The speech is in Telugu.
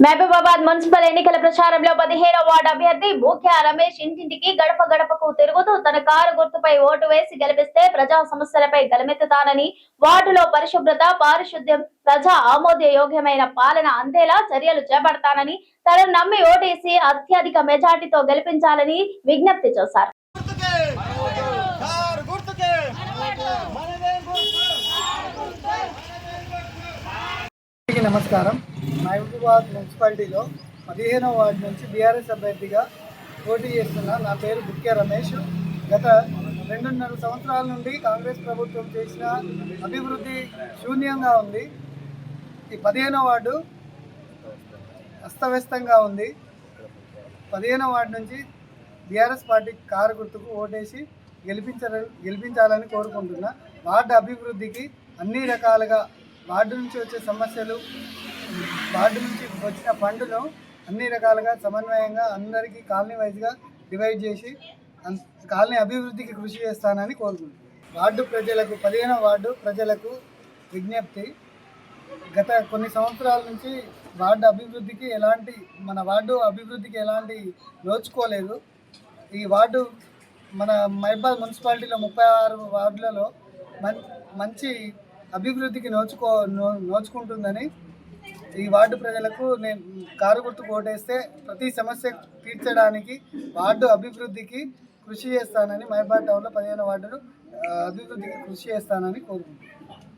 మహబూబాబాద్ మున్సిపల్ ఎన్నికల ప్రచారంలో పదిహేనో వార్డు అభ్యర్థి భూఖ్యా రమేష్ ఇంటింటికి గడప గడపకు తిరుగుతూ తన కారు గుర్తుపై ఓటు వేసి గెలిపిస్తే ప్రజా సమస్యలపై గలమెత్తుతానని వార్డులో పరిశుభ్రత పారిశుద్ధ్యం ప్రజా ఆమోదయోగ్యమైన పాలన అందేలా చర్యలు చేపడతానని తనను నమ్మి ఓటేసి అత్యధిక మెజార్టీతో గెలిపించాలని విజ్ఞప్తి చేశారు. నమస్కారం. మహబూబాబాద్ మున్సిపాలిటీలో పదిహేనవ వార్డు నుంచి బీఆర్ఎస్ అభ్యర్థిగా పోటీ చేస్తున్న నా పేరు బుక్కే రమేష్. గత రెండున్నర సంవత్సరాల నుండి కాంగ్రెస్ ప్రభుత్వం చేసిన అభివృద్ధి శూన్యంగా ఉంది. ఈ పదిహేనవ వార్డు అస్తవ్యస్తంగా ఉంది. పదిహేనవ వార్డు నుంచి బీఆర్ఎస్ పార్టీ కారు గుర్తుకు ఓటేసి గెలిపించాలని గెలిపించాలని కోరుకుంటున్నా. వార్డు అభివృద్ధికి అన్ని రకాలుగా వార్డు నుంచి వచ్చే సమస్యలు వార్డు నుంచి వచ్చిన ఫండ్ను అన్ని రకాలుగా సమన్వయంగా అందరికీ కాలనీ వైజ్గా డివైడ్ చేసి అన్- కాలనీ అభివృద్ధికి కృషి చేస్తానని కోరుకుంటున్నాను. వార్డు ప్రజలకు పదిహేనవ వార్డు ప్రజలకు విజ్ఞప్తి. గత కొన్ని సంవత్సరాల నుంచి వార్డు అభివృద్ధికి ఎలాంటి మన వార్డు అభివృద్ధికి ఎలాంటి నోచుకోలేదు. ఈ వార్డు మన మైబాద్ మున్సిపాలిటీలో ముప్పై ఆరు వార్డులలో మం మంచి అభివృద్ధికి నోచుకో నో నోచుకుంటుందని ఈ వార్డు ప్రజలకు నేను కారు గుర్తు ఓటేస్తే ప్రతి సమస్య తీర్చడానికి వార్డు అభివృద్ధికి కృషి చేస్తానని మైబాద్ టౌన్లో పదిహేను వార్డులు అభివృద్ధికి కృషి చేస్తానని కోరుకుంటున్నాను.